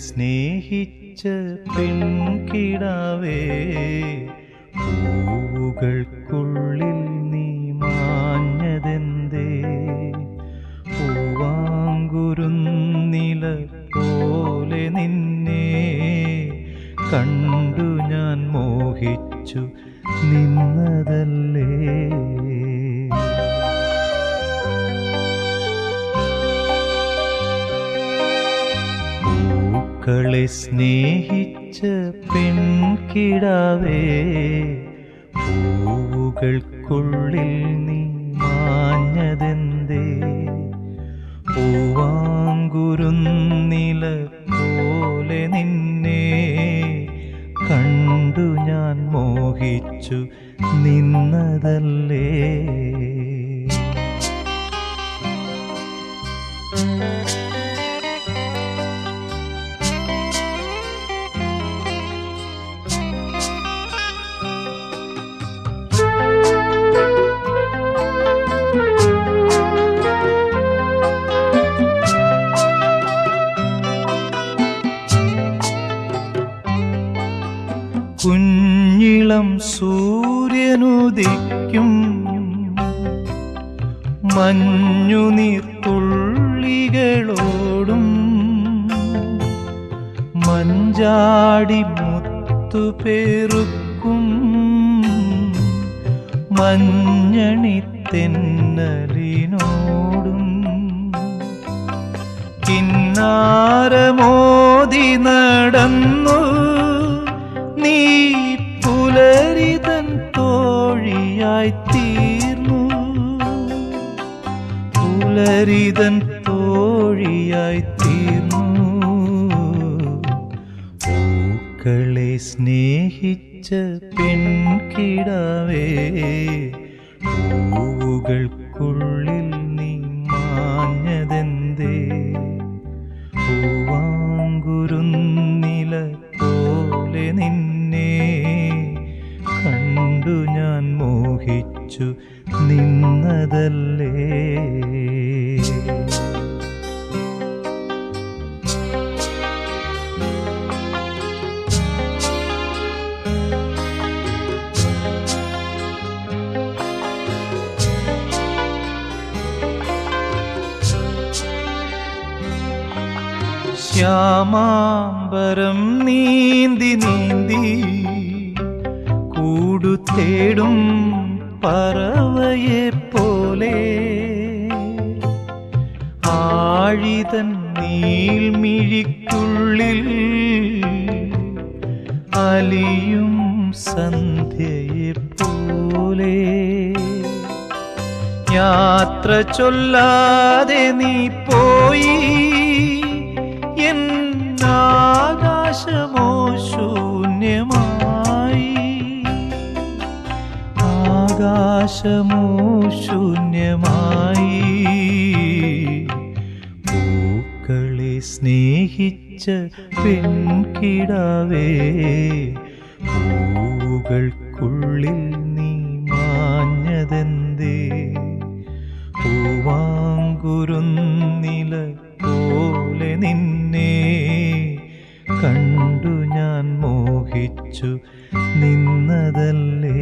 സ്നേഹിച്ച പെൺകിടാവേ പൂവുകൾക്കുള്ളിൽ നീ മാഞ്ഞതെന്തേ? പൂവാങ്കുരുന്നില പോലെ നിന്നെ കണ്ടു ഞാൻ മോഹിച്ചു നിന്നതല്ലേ? പൂക്കളെ സ്നേഹിച്ച പെൺകിടാവേ പൂവുകൾക്കുള്ളിൽ നീ മാഞ്ഞതെന്തേ? പൂവാങ്കുരുന്നില പോലെ നിന്നെ കണ്ടു ഞാൻ മോഹിച്ചു നിന്നതല്ലേ? കുഞ്ഞിളം സൂര്യനുദിക്കും. മഞ്ഞുനീർത്തുള്ളികളോടും മഞ്ചാടി മുത്തുപേറുക്കും മഞ്ഞണി തെന്നലിനോടും കിന്നാരമോതി നടന്നു. പുലരിതൻ തോഴിയായി തീർന്നു. പൂക്കളെ സ്നേഹിച്ച പെൺകിടാവേ പൂവുകൾക്കുള്ളിൽ നീ മാഞ്ഞതെന്തേ? പൂവാങ്കുരുന്നില പോലെ നിന്നെ കണ്ടു ഞാൻ മോഹിച്ചു നിന്നതല്ലേ? ശ്യാമാംബരം നീന്തി നീന്തി കൂടു തേടും പറവയെ പോലെ. ആഴിതൻ നീൾമിഴിക്കുള്ളിൽ അലിയും സന്ധ്യയെ പോലെ. യാത്ര ചൊല്ലാതെ നീ പോയി. എൻ ആകാശമോ ശൂന്യമായി. ആകാശമോ ശൂന്യമായി. പൂക്കളെ സ്നേഹിച്ച പെൺകിടാവേ പൂവുകൾക്കുള്ളിൽ പോലെ നിന്നെ കണ്ടു ഞാൻ മോഹിച്ചു നിന്നതല്ലേ?